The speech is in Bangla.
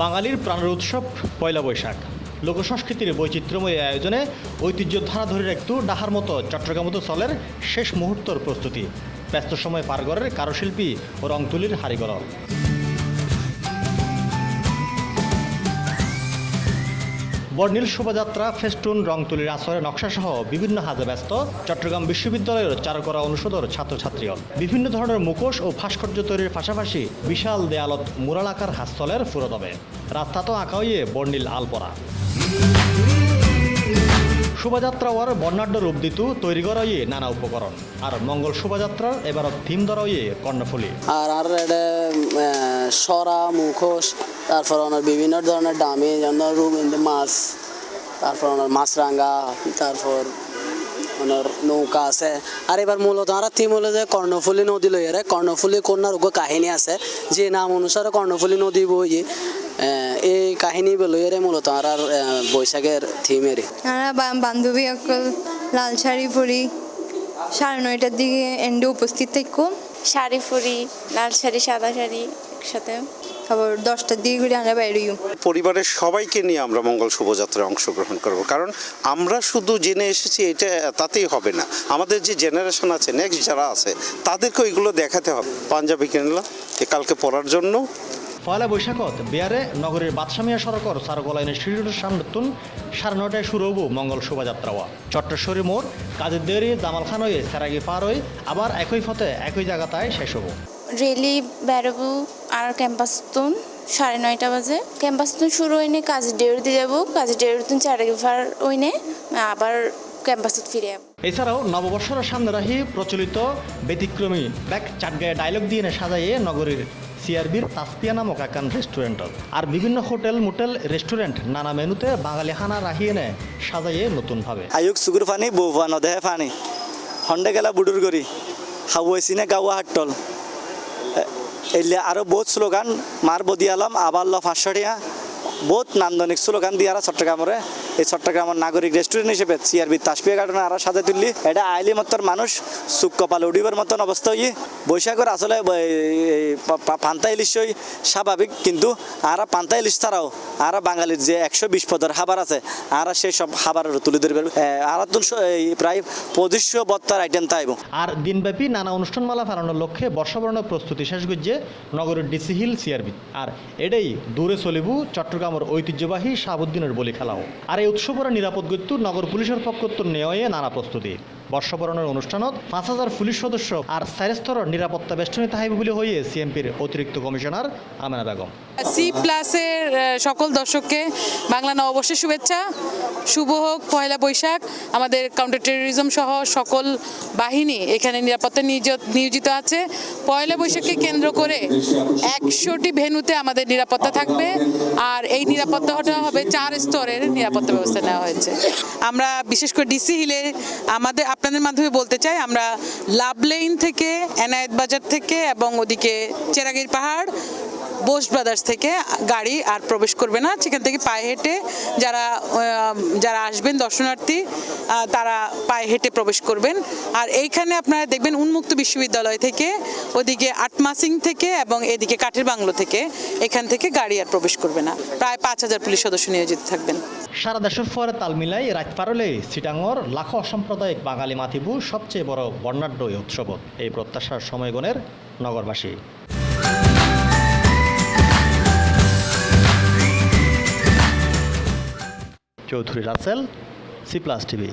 বাঙালির প্রাণের উৎসব, পয়লা বৈশাখ। লোকসংস্কৃতির বৈচিত্র্যময় আয়োজনে ঐতিহ্য ধারা ধরে একটু ডাহার মতো, চট্টগ্রাম মতো চলের শেষ মুহূর্তর প্রস্তুতি। ব্যস্ত সময় পারগরের কারুশিল্পী ও রংতুলির হারিগর বর্ণিল শোভাযাত্রা, ফেস্টুন, রংতুলির আসরে নকশাসহ বিভিন্ন হাজে ব্যস্ত চট্টগ্রাম বিশ্ববিদ্যালয়ের চারুকলা অনুষদের ছাত্রছাত্রীগণ বিভিন্ন ধরনের মুখোশ ও ভাস্কর্য তৈরির পাশাপাশি বিশাল দেয়ালত মুরালাকার হাস্তলের ফুরদবে রাস্তা তো আঁকা হইয়ে বর্ণিল আলপরা শোভাযাত্রা ওয়ার বর্ণাঢ্য রূপ দিতু তৈরি করা হইয়ে নানা উপকরণ। আর মঙ্গল শোভাযাত্রার এবার থিম ধরা হইয়ে কর্ণফুলি। আর আর সরা, মুখোশ, তারপর ওনার বিভিন্ন ধরনের যেমন রুবিন্দ মাছ, তারপর ওনার মাছরাঙ্গা তারপর ওনার নৌকা আছে। আর এবার মূলত আমরা থিম হলো যে কর্ণফুলী নদী লই রে। কর্ণফুলী কন্যার কাহিনী আছে। যে নাম অনুসারে কর্ণফুলী নদী বই এই কাহিনী লইয়ারে মূলত আর বৈশাখের থিমেরই আমরা বান্ধবী সকল লাল শাড়ি পরি সাড়ে নয়টার দিকে এন্ডে উপস্থিত থাকব শাড়ি পরি লাল শাড়ি সাদা শাড়ি একসাথে তারপর দশটার দিকে ঘুরে আমরা পরিবারের সবাইকে নিয়ে আমরা মঙ্গল শোভাযাত্রায় অংশগ্রহণ করব। কারণ আমরা শুধু জেনে এসেছি এটা তাতেই হবে না। আমাদের যে জেনারেশন আছে নেক্সট যারা আছে তাদেরকে এগুলো দেখাতে হবে। পাঞ্জাবি কিনলাম কালকে পড়ার জন্য পয়লা বৈশাখত বিয়ারে নগরীর বাদশামিয়া সড়কর সারগোলাইনের সিঁড়ির সামতুন সাড়ে নটায় শুরু হব মঙ্গল শোভাযাত্রা। ওয়া চট্টেশ্বরী মোড়, কাজের দেরি জামাল খান হয়ে সেরাগি পার হয়ে আবার একই পথে একই জায়গাতায় শেষ হব। রেলি বেরোবো আর ক্যাম্পাস তুন, সাড়ে নয়টা বাজে। ক্যাম্পাস তুন শুরু হয়নি কাজ ডেউরিতে যাব। কাজ ডেউরিতুন চারাগি ফার হইনে আবার ক্যাম্পাসত ফিরে যাব এছাড়াও নববর্ষের সামনে রাহি প্রচলিত ব্যতিক্রমী ব্যাক চাটগায়ে ডায়লগ দিয়ে সাজাইয়ে নগরীর সিআরবির তাসপিয়া নামক একান রেস্টুরেন্টত আর বিভিন্ন হোটেল, মোটেল রেস্টুরেন্ট নানা মেনুতে বাঙালি হানা রাহি এনে সাজাইয়ে নতুনভাবে। আয়ুক সুগুর ফানি বউ দেহে ফানি। হন্ডে গেলা বুডুর গরি হাওয়াইসিনে গাওয়া হাট্টল। এলে আরও বহুত স্লোগান মার বদি আলম আবার ল ফাঁসটিয়া বহুত নান্দনিক স্লোগান দিয়ে আর চট্টগ্রামরে এই চট্টগ্রামের নাগরিক রেস্টুরেন্ট হিসেবে সিআরবি তাসপিয়া গার্ডেন আর সাথে তুললি। এটা আইলি মতন মানুষ সুখ কপাল উডিবার মতন অবস্থা হই। বৈশাখের আসলে পান্তা ইলিশই স্বাভাবিক। কিন্তু আর পান্তা ইলিশ ছাড়াও আর বাঙালির যে একশো বিশ পদের খাবার আছে, আর সেই সব খাবার তুলে ধরবে। আর প্রায় পঁচিশশো বত্তার আইটেম থাকব আর দিনব্যাপী নানা অনুষ্ঠানমালা ফালানোর লক্ষ্যে বর্ষবরণের প্রস্তুতি শেষ গুজে নগরের ডিসি হিল সিআরবি আর এটাই দূরে চলিবু চট্টগ্রামের ঐতিহ্যবাহী শাহাবুদ্দিনের বলি খেলাও আর এই উৎসবের নিরাপদ গত্য নগর পুলিশের পক্ষত্ব নেওয়ায় নানা প্রস্তুতি। বর্ষবরণের অনুষ্ঠানত পাঁচ হাজার পুলিশ সদস্য আর চারিস্তরের নিরাপত্তা বেষ্টনী তাহাইব বলে হয়ে সিএমপির অতিরিক্ত কমিশনার আমেনা বেগম। সি প্লাসের সকল দর্শককে বাংলা নববর্ষের শুভেচ্ছা। শুভ হোক, পয়লা বৈশাখ। আমাদের কাউন্টার টেরোরিজম সহ সকল বাহিনী এখানে নিরাপত্তা নিয়োজ- নিয়োজিত আছে। পয়লা বৈশাখকে কেন্দ্র করে একশোটি ভেন্যুতে আমাদের নিরাপত্তা থাকবে। আর এই নিরাপত্তাটা হবে চার স্তরের নিরাপত্তা ব্যবস্থা নেওয়া হয়েছে। আমরা বিশেষ করে ডিসি হিলে আমাদের আপনাদের মাধ্যমে বলতে চাই আমরা লাভলেইন থেকে এনায়েত বাজার থেকে এবং ওদিকে চেরাগির পাহাড় বোস ব্রাদার্স থেকে গাড়ি আর প্রবেশ করবে না। সেখান থেকে পায়ে হেঁটে যারা যারা আসবেন, দর্শনার্থী তারা পায়ে হেঁটে প্রবেশ করবেন। আর এইখানে আপনারা দেখবেন উন্মুক্ত বিশ্ববিদ্যালয় থেকে, ওদিকে আটমাসিং থেকে এবং এদিকে কাঠের বাংলো থেকে এখান থেকে গাড়ি আর প্রবেশ করবে না। প্রায় পাঁচ হাজার পুলিশ সদস্য নিয়োজিত থাকবেন। সারা দেশের পরে তাল মিলাই রাত পারলে সিটাঙ্গর লাখো অসাম্প্রদায়িক বাঙালি মাতিবু সবচেয়ে বড় বর্ণাঢ্য উৎসব। এই প্রত্যাশার সময়গণের নগরবাসী। Chowdhury Rasel C plus TV.